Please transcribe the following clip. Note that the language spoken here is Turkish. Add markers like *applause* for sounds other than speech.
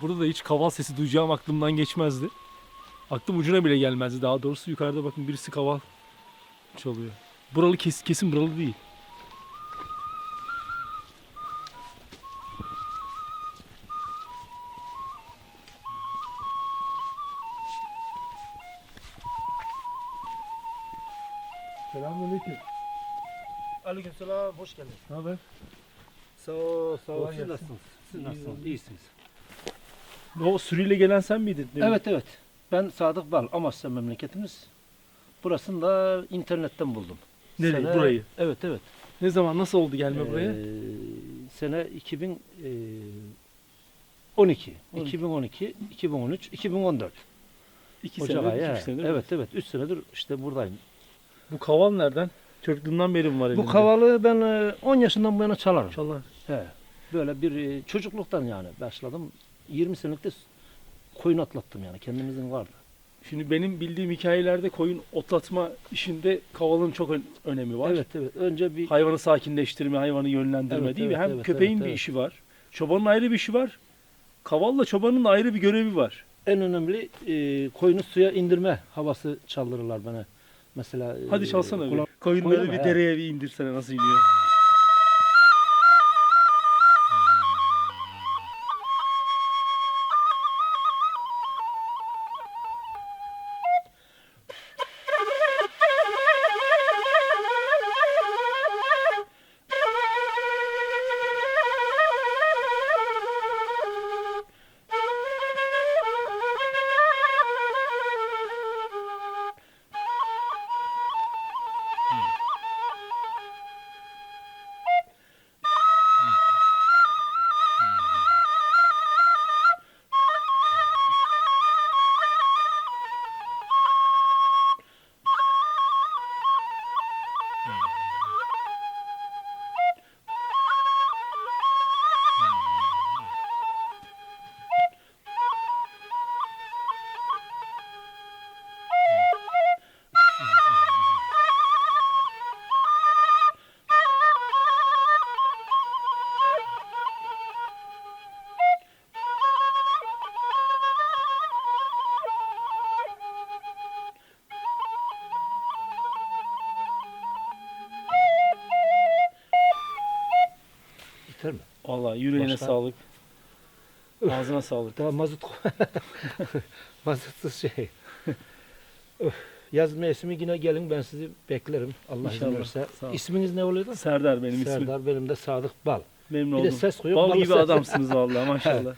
Burada da hiç kaval sesi duyacağım aklımdan geçmezdi. Aklım ucuna bile gelmezdi. Daha doğrusu yukarıda bakın birisi kaval çalıyor. Buralı kes, kesin buralı değil. Selamünaleyküm. Aleykümselam, hoş geldin. Ne haber? Sağ ol, sağ ol. Siz nasılsınız? Siz nasılsınız? iyi. İyisiniz. O sürüyle gelen sen miydin? Demin? Evet, evet. Ben Sadık Bal, Amasya memleketimiz. Burasını da internetten buldum. Nereye? Burayı. Evet, evet. Ne zaman nasıl oldu gelme buraya? Ee, sene 2012, 12. 2012, 2013, 2014. İki Ocak sene, ayı. iki üç senedir. Evet, evet. 3 senedir işte buradayım. Bu kaval nereden? Çocukluğundan beri mi var elinde? Bu kavalı ben e, 10 yaşından bu yana çalarım. Çalar. He. Böyle bir e, çocukluktan yani başladım. 20 senelikte koyun atlattım yani. Kendimizin vardı. Şimdi benim bildiğim hikayelerde koyun otlatma işinde kavalın çok ön- önemi var. Evet evet. Önce bir Hayvanı sakinleştirme, hayvanı yönlendirme Evet, değil mi? evet, Hem evet, köpeğin evet, bir evet. işi var. Çobanın ayrı bir işi var. Kavalla çobanın da ayrı bir görevi var. en önemli e, koyunu suya indirme havası çaldırırlar bana. Mesela e, Hadi çalsana bir. Koyunları Koyun bir mu? dereye bir indirsene nasıl iniyor. Biter mi? Vallahi yüreğine Başka? sağlık. Ağzına sağlık. Daha mazot *laughs* mazotsuz şey. *laughs* Yaz mevsimi yine gelin ben sizi beklerim. Allah izin İnşallah. verirse. Sağ ol. İsminiz ne oluyordu? Serdar benim ismim. Serdar benim de Sadık Bal. Memnun Bir de oldum. ses koyuyor. Bal balı gibi ses. adamsınız vallahi *laughs* maşallah.